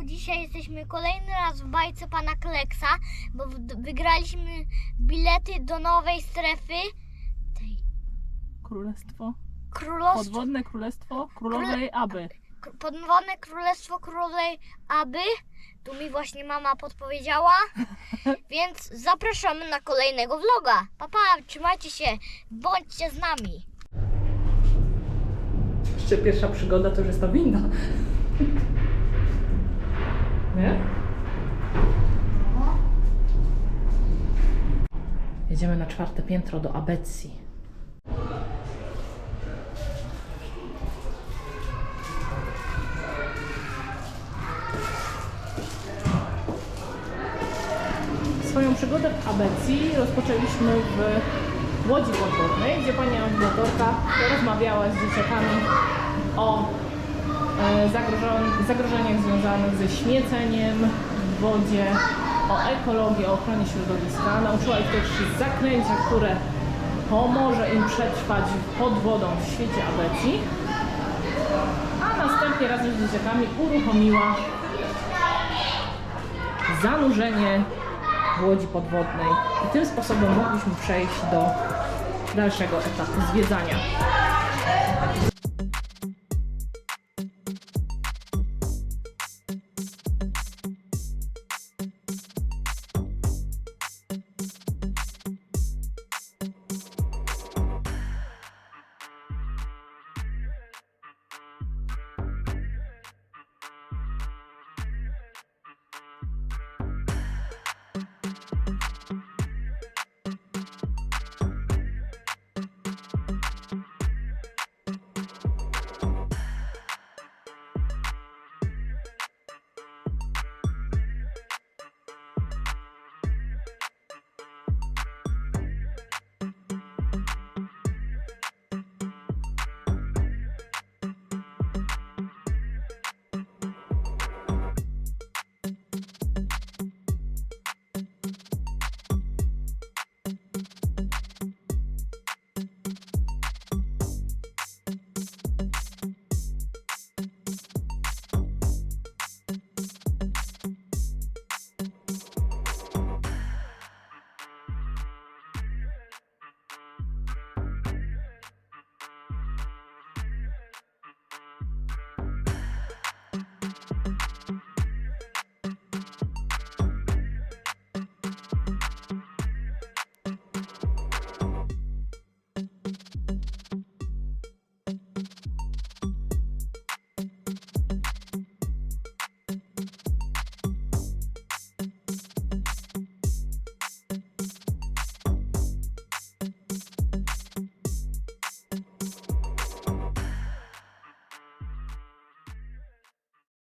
Jesteśmy kolejny raz w bajce pana Kleksa, bo wygraliśmy bilety do nowej strefy tej Królestwo. królostwa. Podwodne królestwo królowej Aby. K- Podwodne Królestwo Królowej Aby. Tu mi właśnie mama podpowiedziała. Więc zapraszamy na kolejnego vloga. Papa, pa, trzymajcie się, bądźcie z nami. Jeszcze pierwsza przygoda to już jest ta winda. Nie? Jedziemy na czwarte piętro do Abecji. Swoją przygodę w Abecji rozpoczęliśmy w Łodzi Podwodnej, gdzie pani animatorka rozmawiała z dzieciakami o zagrożeniach związanych ze śmieceniem w wodzie, o ekologii, o ochronie środowiska. Nauczyła ich też zaklęcia, które pomoże im przetrwać pod wodą w świecie Abecji. A następnie razem z dzieciakami uruchomiła zanurzenie w łodzi podwodnej. I tym sposobem mogliśmy przejść do dalszego etapu zwiedzania.